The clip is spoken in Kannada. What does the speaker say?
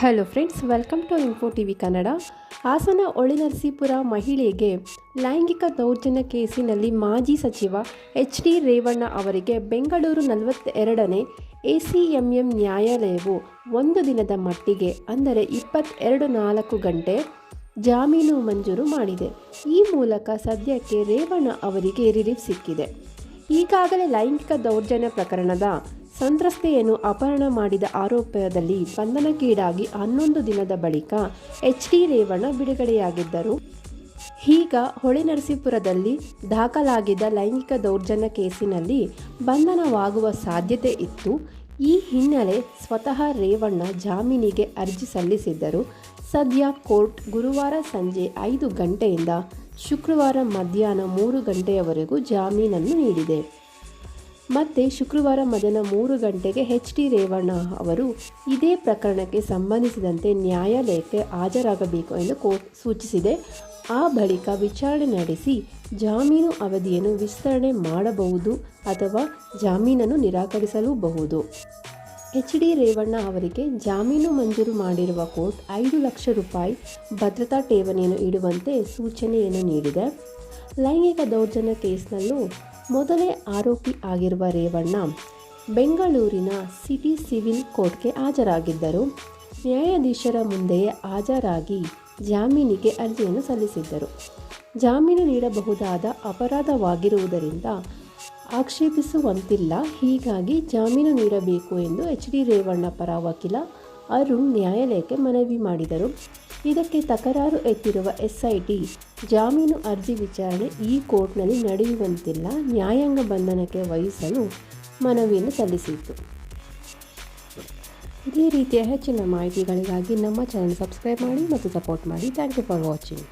Hello friends welcome to info T V Kannada Hassan Holenarasipura ಮಹಿಳೆಗೆ ಲೈಂಗಿಕ ದೌರ್ಜನ್ಯ ಕೇಸಿನಲ್ಲಿ ಮಾಜಿ ಸಚಿವ ಎಚ್ ಡಿ ರೇವಣ್ಣ ಅವರಿಗೆ ಬೆಂಗಳೂರು ನಲವತ್ತೆರಡನೇ ಎ ಸಿ ಎಂ ಎಂ ನ್ಯಾಯಾಲಯವು ಒಂದು ದಿನದ ಮಟ್ಟಿಗೆ, ಅಂದರೆ ಇಪ್ಪತ್ತೆರಡು ನಾಲ್ಕು ಗಂಟೆ ಜಾಮೀನು ಮಂಜೂರು ಮಾಡಿದೆ. ಈ ಮೂಲಕ ಸದ್ಯಕ್ಕೆ ರೇವಣ್ಣ ಅವರಿಗೆ ರಿಲೀಫ್ ಸಿಕ್ಕಿದೆ. ಈಗಾಗಲೇ ಲೈಂಗಿಕ ದೌರ್ಜನ್ಯ ಪ್ರಕರಣದ ಸಂತ್ರಸ್ತೆಯನ್ನು ಅಪಹರಣ ಮಾಡಿದ ಆರೋಪದಲ್ಲಿ ಬಂಧನಕ್ಕೀಡಾಗಿ ಹನ್ನೊಂದು ದಿನದ ಬಳಿಕ ಎಚ್ ಡಿ ರೇವಣ್ಣ ಬಿಡುಗಡೆಯಾಗಿದ್ದರು. ಈಗ ಹೊಳೆನರಸೀಪುರದಲ್ಲಿ ದಾಖಲಾಗಿದ್ದ ಲೈಂಗಿಕ ದೌರ್ಜನ್ಯ ಕೇಸಿನಲ್ಲಿ ಬಂಧನವಾಗುವ ಸಾಧ್ಯತೆ ಇತ್ತು. ಈ ಹಿನ್ನೆಲೆ ಸ್ವತಃ ರೇವಣ್ಣ ಜಾಮೀನಿಗೆ ಅರ್ಜಿ ಸಲ್ಲಿಸಿದ್ದರು. ಸದ್ಯ ಕೋರ್ಟ್ ಗುರುವಾರ ಸಂಜೆ ಐದು ಗಂಟೆಯಿಂದ ಶುಕ್ರವಾರ ಮಧ್ಯಾಹ್ನ ಮೂರು ಗಂಟೆಯವರೆಗೂ ಜಾಮೀನನ್ನು ನೀಡಿದೆ. ಮತ್ತೆ ಶುಕ್ರವಾರ ಮಧ್ಯಾಹ್ನ ಮೂರು ಗಂಟೆಗೆ ಎಚ್ ಡಿ ರೇವಣ್ಣ ಅವರು ಇದೇ ಪ್ರಕರಣಕ್ಕೆ ಸಂಬಂಧಿಸಿದಂತೆ ನ್ಯಾಯಾಲಯಕ್ಕೆ ಹಾಜರಾಗಬೇಕು ಎಂದು ಕೋರ್ಟ್ ಸೂಚಿಸಿದೆ. ಆ ಬಳಿಕ ವಿಚಾರಣೆ ನಡೆಸಿ ಜಾಮೀನು ಅವಧಿಯನ್ನು ವಿಸ್ತರಣೆ ಮಾಡಬಹುದು ಅಥವಾ ಜಾಮೀನನ್ನು ನಿರಾಕರಿಸಲೂಬಹುದು. ಎಚ್ ಡಿ ರೇವಣ್ಣ ಅವರಿಗೆ ಜಾಮೀನು ಮಂಜೂರು ಮಾಡಿರುವ ಕೋರ್ಟ್ ಐದು ಲಕ್ಷ ರೂಪಾಯಿ ಭದ್ರತಾ ಠೇವಣಿಯನ್ನು ಇಡುವಂತೆ ಸೂಚನೆಯನ್ನು ನೀಡಿದೆ. ಲೈಂಗಿಕ ದೌರ್ಜನ್ಯ ಕೇಸ್ನಲ್ಲೂ ಮೊದಲೇ ಆರೋಪಿ ಆಗಿರುವ ರೇವಣ್ಣ ಬೆಂಗಳೂರಿನ ಸಿಟಿ ಸಿವಿಲ್ ಕೋರ್ಟ್ಗೆ ಹಾಜರಾಗಿದ್ದರು. ನ್ಯಾಯಾಧೀಶರ ಮುಂದೆಯೇ ಹಾಜರಾಗಿ ಜಾಮೀನಿಗೆ ಅರ್ಜಿಯನ್ನು ಸಲ್ಲಿಸಿದ್ದರು. ಜಾಮೀನು ನೀಡಬಹುದಾದ ಅಪರಾಧವಾಗಿರುವುದರಿಂದ ಆಕ್ಷೇಪಿಸುವಂತಿಲ್ಲ. ಹೀಗಾಗಿ ಜಾಮೀನು ನೀಡಬೇಕು ಎಂದು ಎಚ್ ಡಿ ರೇವಣ್ಣ ಪರ ವಕೀಲ ಅರುಣ್ ನ್ಯಾಯಾಲಯಕ್ಕೆ ಮನವಿ ಮಾಡಿದರು. ಇದಕ್ಕೆ ತಕರಾರು ಎತ್ತಿರುವ ಎಸ್ಐಟಿ, ಜಾಮೀನು ಅರ್ಜಿ ವಿಚಾರಣೆ ಈ ಕೋರ್ಟ್ನಲ್ಲಿ ನಡೆಯುವಂತಿಲ್ಲ. ನ್ಯಾಯಾಂಗ ಬಂಧನಕ್ಕೆ ವಹಿಸಲು ಮನವಿಯನ್ನು ಸಲ್ಲಿಸಿತು ಇದೇ ರೀತಿಯ ಹೆಚ್ಚಿನ ಮಾಹಿತಿಗಳಿಗಾಗಿ ನಮ್ಮ ಚಾನಲ್ ಸಬ್ಸ್ಕ್ರೈಬ್ ಮಾಡಿ ಮತ್ತು ಸಪೋರ್ಟ್ ಮಾಡಿ. Thank you for watching.